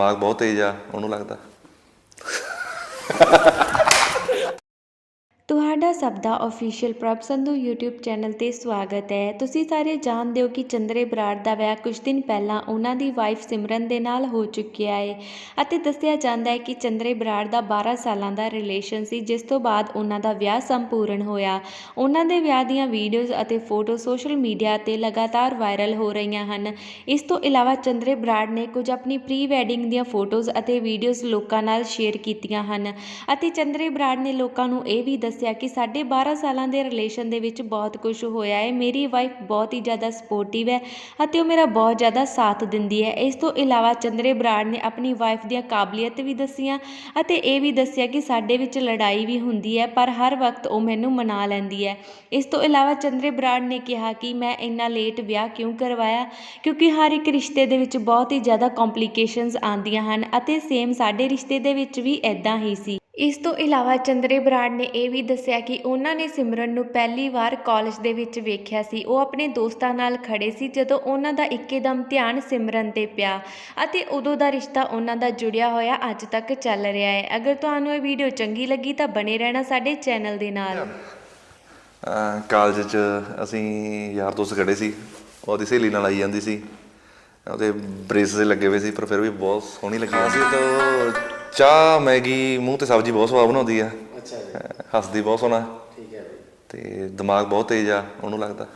ਦਿਮਾਗ ਬਹੁਤ ਤੇਜ਼ ਆ ਉਹਨੂੰ ਲੱਗਦਾ। ਤੁਹਾਡਾ ਸਭ ਦਾ ਅਫੀਸ਼ੀਅਲ ਪ੍ਰਭ ਸੰਧੂ YouTube ਚੈਨਲ ਤੇ ਸਵਾਗਤ ਹੈ। ਤੁਸੀਂ ਸਾਰੇ ਜਾਣਦੇ ਹੋ ਕਿ ਚੰਦਰੇ ਬਰਾੜ ਦਾ ਵਿਆਹ ਕੁਝ ਦਿਨ ਪਹਿਲਾਂ ਉਹਨਾਂ ਦੀ ਵਾਈਫ ਸਿਮਰਨ ਦੇ ਨਾਲ ਹੋ ਚੁੱਕਿਆ ਹੈ ਅਤੇ ਦੱਸਿਆ ਜਾਂਦਾ ਹੈ ਕਿ ਚੰਦਰੇ ਬਰਾੜ ਦਾ 12 ਸਾਲਾਂ ਦਾ ਰਿਲੇਸ਼ਨ ਸੀ, ਜਿਸ ਤੋਂ ਬਾਅਦ ਉਹਨਾਂ ਦਾ ਵਿਆਹ ਸੰਪੂਰਨ ਹੋਇਆ। ਉਹਨਾਂ ਦੇ ਵਿਆਹ ਦੀਆਂ ਵੀਡੀਓਜ਼ ਅਤੇ ਫੋਟੋ ਸੋਸ਼ਲ ਮੀਡੀਆ ਤੇ ਲਗਾਤਾਰ ਵਾਇਰਲ ਹੋ ਰਹੀਆਂ ਹਨ। ਇਸ ਤੋਂ ਇਲਾਵਾ ਚੰਦਰੇ ਬਰਾੜ ਨੇ ਕੁਝ ਆਪਣੀ ਪ੍ਰੀ ਵੈਡਿੰਗ ਦੀਆਂ ਫੋਟੋਜ਼ ਅਤੇ ਵੀਡੀਓਜ਼ ਲੋਕਾਂ ਨਾਲ ਸ਼ੇਅਰ ਕੀਤੀਆਂ ਹਨ ਅਤੇ ਚੰਦਰੇ ਬਰਾੜ ਨੇ ਲੋਕਾਂ ਨੂੰ ਇਹ ਵੀ ਦੱਸਿਆ ਕਿ ਸਾਡੇ 12 ਸਾਲਾਂ ਦੇ ਰਿਲੇਸ਼ਨ ਦੇ ਵਿੱਚ ਬਹੁਤ ਕੁਝ ਹੋਇਆ ਹੈ। ਮੇਰੀ ਵਾਈਫ ਬਹੁਤ ਹੀ ਜ਼ਿਆਦਾ ਸਪੋਰਟਿਵ ਹੈ ਅਤੇ ਉਹ ਮੇਰਾ ਬਹੁਤ ਜ਼ਿਆਦਾ ਸਾਥ ਦਿੰਦੀ ਹੈ। ਇਸ ਤੋਂ ਇਲਾਵਾ ਚੰਦਰੇ ਬਰਾੜ ਨੇ ਆਪਣੀ ਵਾਈਫ ਦੀਆਂ ਕਾਬਲੀਅਤ ਵੀ ਦੱਸੀਆਂ ਅਤੇ ਇਹ ਵੀ ਦੱਸਿਆ ਕਿ ਸਾਡੇ ਵਿੱਚ ਲੜਾਈ ਵੀ ਹੁੰਦੀ ਹੈ, ਪਰ ਹਰ ਵਕਤ ਉਹ ਮੈਨੂੰ ਮਨਾ ਲੈਂਦੀ ਹੈ। ਇਸ ਤੋਂ ਇਲਾਵਾ ਚੰਦਰੇ ਬਰਾੜ ਨੇ ਕਿਹਾ ਕਿ ਮੈਂ ਇੰਨਾ ਲੇਟ ਵਿਆਹ ਕਿਉਂ ਕਰਵਾਇਆ? ਕਿਉਂਕਿ ਹਰ ਇੱਕ ਰਿਸ਼ਤੇ ਦੇ ਵਿੱਚ ਬਹੁਤ ਹੀ ਜ਼ਿਆਦਾ ਕੰਪਲਿਕੇਸ਼ਨਸ ਆਉਂਦੀਆਂ ਹਨ ਅਤੇ ਸੇਮ ਸਾਡੇ ਰਿਸ਼ਤੇ ਦੇ ਵਿੱਚ ਵੀ ਐਦਾਂ ਹੀ ਸੀ। ਇਸ ਤੋਂ ਇਲਾਵਾ ਚੰਦਰੇ ਬਰਾੜ ਨੇ ਇਹ ਵੀ ਦੱਸਿਆ ਕਿ ਉਹਨਾਂ ਨੇ ਸਿਮਰਨ ਨੂੰ ਪਹਿਲੀ ਵਾਰ ਕਾਲਜ ਦੇ ਵਿੱਚ ਵੇਖਿਆ ਸੀ। ਉਹ ਆਪਣੇ ਦੋਸਤਾਂ ਨਾਲ ਖੜੇ ਸੀ ਜਦੋਂ ਉਹਨਾਂ ਦਾ ਇੱਕਦਮ ਧਿਆਨ ਸਿਮਰਨ ਤੇ ਪਿਆ ਅਤੇ ਉਦੋਂ ਦਾ ਰਿਸ਼ਤਾ ਉਹਨਾਂ ਦਾ ਜੁੜਿਆ ਹੋਇਆ ਅੱਜ ਤੱਕ ਚੱਲ ਰਿਹਾ ਹੈ। ਅਗਰ ਤੁਹਾਨੂੰ ਇਹ ਵੀਡੀਓ ਚੰਗੀ ਲੱਗੀ ਤਾਂ ਬਣੇ ਰਹਿਣਾ ਸਾਡੇ ਚੈਨਲ ਦੇ ਨਾਲ। ਅਹ ਕਾਲਜ 'ਚ ਅਸੀਂ ਯਾਰ ਦੋਸਤ ਖੜੇ ਸੀ। ਉਹਦੀ ਸਹੇਲੀ ਨਾਲ ਆਈ ਜਾਂਦੀ ਸੀ। ਉਹਦੇ ਬ੍ਰੇਸਸ ਲੱਗੇ ਹੋਏ ਸੀ ਪਰ ਫਿਰ ਵੀ ਬਹੁਤ ਸੋਹਣੀ ਲੱਗੀ ਸੀ। ਤਾਂ ਚਾਹ ਮੈਗੀ ਮੂੰਹ ਤੇ ਸਬਜ਼ੀ ਬਹੁਤ ਸਵਾਦ ਬਣਾਉਂਦੀ ਆ। ਅੱਛਾ ਜੀ। ਹੱਸਦੀ ਬਹੁਤ ਸੋਹਣਾ। ਠੀਕ ਹੈ ਜੀ। ਤੇ ਦਿਮਾਗ ਬਹੁਤ ਤੇਜ਼ ਆ ਉਹਨੂੰ ਲੱਗਦਾ।